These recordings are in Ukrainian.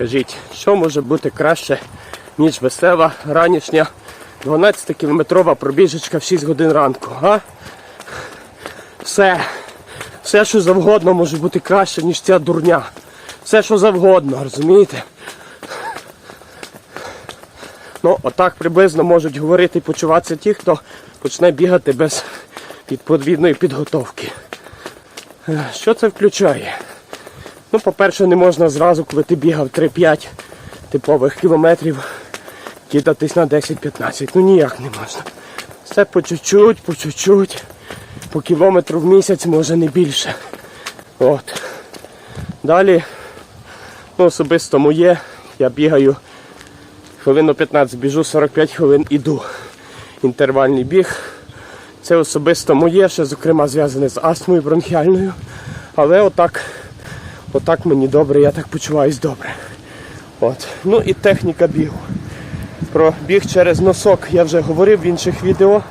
Скажіть, що може бути краще, ніж весела ранішня 12-кілометрова пробіжечка в 6 годин ранку, а? Все. Все, що завгодно може бути краще, ніж ця дурня. Все, що завгодно, розумієте? Ну, отак приблизно можуть говорити і почуватися ті, хто почне бігати без відповідної підготовки. Е, Що це включає? Ну, по-перше, не можна зразу, коли ти бігав 3-5 типових кілометрів, кидатись на 10-15. Ну ніяк не можна. Все по чуть-чуть, по чуть-чуть, по кілометру в місяць, може не більше. От. Далі, ну, особисто моє, я бігаю хвилину 15 біжу, 45 хвилин іду. Інтервальний біг. Це особисто моє, ще зокрема зв'язане з астмою бронхіальною. Але отак, отак мені добре, я так почуваюсь добре. От. Ну і техніка бігу. Про біг через носок я вже говорив в інших відео.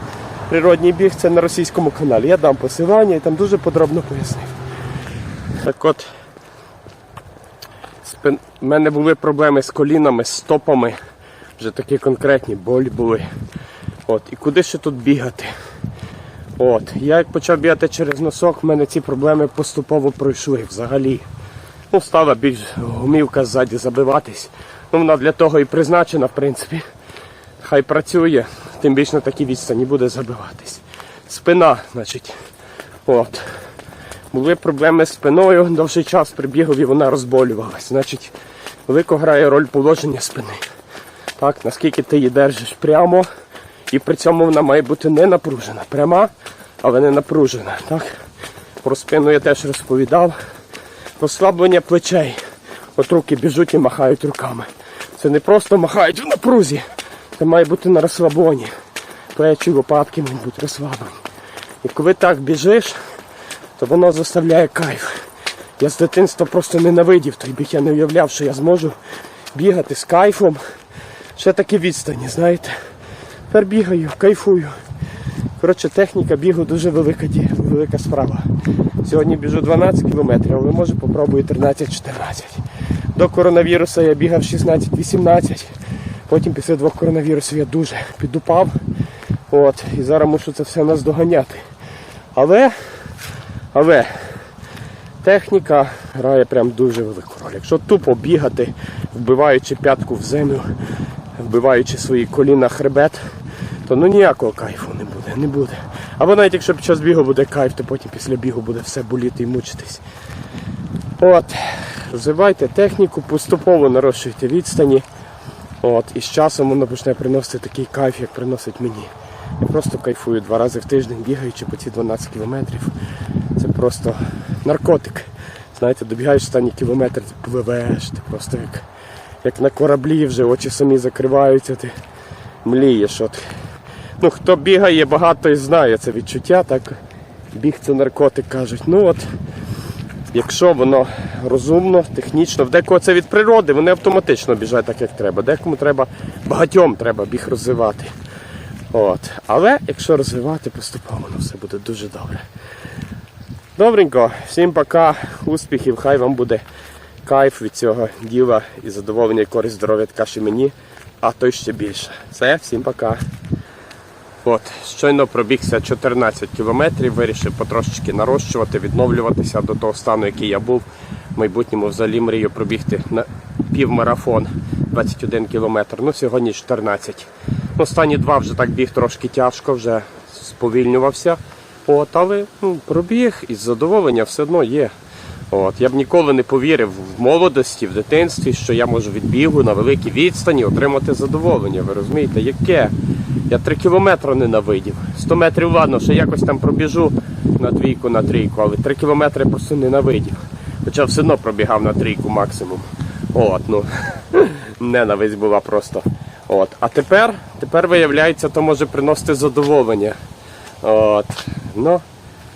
Природній біг це на російському каналі. Я дам посилання і там дуже подробно пояснив. Так от, в мене були проблеми з колінами, з стопами. Вже такі конкретні болі були. От. І куди ще тут бігати? От. Я як почав бігати через носок, в мене ці проблеми поступово пройшли взагалі. Ну, стала більш гумівка ззаді забиватись. Ну, вона для того і призначена, в принципі. Хай працює, тим більше на такій відстані буде забиватись. Спина, значить. От. Були проблеми з спиною, довший час прибігав і вона розболювалась. Значить, велико грає роль положення спини. Так, наскільки ти її держиш прямо, і при цьому вона має бути не напружена. Пряма, але не напружена. Так? Про спину я теж розповідав. Розслаблення плечей. От руки біжуть і махають руками. Це не просто махають в напрузі. Це має бути на розслабоні. Плечі, лопатки мають бути розслаблені. І коли так біжиш, то воно заставляє кайф. Я з дитинства просто ненавидів той біг. Я не уявляв, що я зможу бігати з кайфом. Ще такі відстані, знаєте. Тепер бігаю, кайфую. Коротше, техніка бігу дуже велика, велика справа. Сьогодні біжу 12 кілометрів, але може попробую 13-14. До коронавірусу я бігав 16-18. Потім після двох коронавірусів я дуже підупав. От, і зараз мушу це все наздоганяти. Але, але техніка грає прям дуже велику роль. Якщо тупо бігати, вбиваючи п'ятку в землю, вбиваючи свої коліна хребет, то ну ніякого кайфу не буде, не буде. Або навіть якщо під час бігу буде кайф, то потім після бігу буде все боліти і мучитись. От, розвивайте техніку, поступово нарощуйте відстані. От, і з часом воно почне приносити такий кайф, як приносить мені. Я просто кайфую два рази в тиждень, бігаючи по ці 12 кілометрів. Це просто наркотик. Знаєте, добігаєш останній кілометр, ти пливеш, ти просто як, як на кораблі вже очі самі закриваються, ти млієш. От. Ну, хто бігає, багато і знає це відчуття, так біг це наркотик кажуть. Ну от, якщо воно розумно, технічно, в декого це від природи, вони автоматично біжать так, як треба. Декому треба, багатьом треба біг розвивати. От. Але якщо розвивати поступово, воно все буде дуже добре. Добренько, всім пока, успіхів, хай вам буде кайф від цього діла і задоволення, і користь здоров'я така що мені, а то ще більше. Все, всім пока. От, щойно пробігся 14 кілометрів, вирішив потрошечки нарощувати, відновлюватися до того стану, який я був. В майбутньому взагалі мрію пробігти на півмарафон 21 кілометр. Ну, сьогодні 14. Ну, останні два вже так біг трошки тяжко, вже сповільнювався. От, але ну, пробіг і задоволення все одно є. От, я б ніколи не повірив в молодості, в дитинстві, що я можу від бігу на великій відстані отримати задоволення. Ви розумієте, яке? Я три кілометри ненавидів. 100 метрів, ладно, ще якось там пробіжу на двійку, на трійку, але три кілометри просто ненавидів. Хоча все одно пробігав на трійку максимум. От, ну, ненависть була просто. От. А тепер, тепер виявляється, то може приносити задоволення. От. Ну,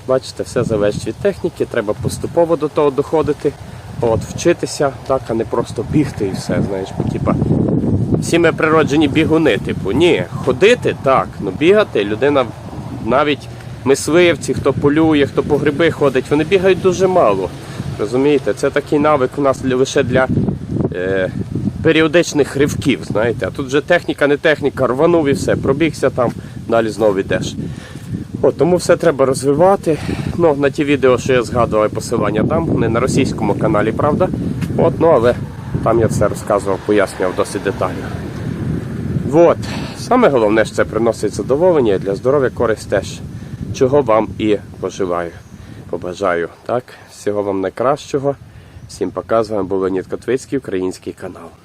бачите, все залежить від техніки, треба поступово до того доходити, от, вчитися, так, а не просто бігти і все, знаєш, бо типа. Всі ми природжені бігуни, типу, ні, ходити так, ну бігати людина навіть мисливці, хто полює, хто по гриби ходить, вони бігають дуже мало. Розумієте, це такий навик у нас лише для е, періодичних ривків, знаєте. А тут вже техніка, не техніка, рванув і все, пробігся там, далі знову йдеш. От, тому все треба розвивати. Ну, на ті відео, що я згадував, посилання там, не на російському каналі, правда. От, ну, але там я все розказував, пояснював досить детально. От. Саме головне, що це приносить задоволення для здоров'я користь теж. Чого вам і пожелаю. Побажаю. Так, всього вам найкращого. Всім пока. З вами був Леонід Котвицький, український канал.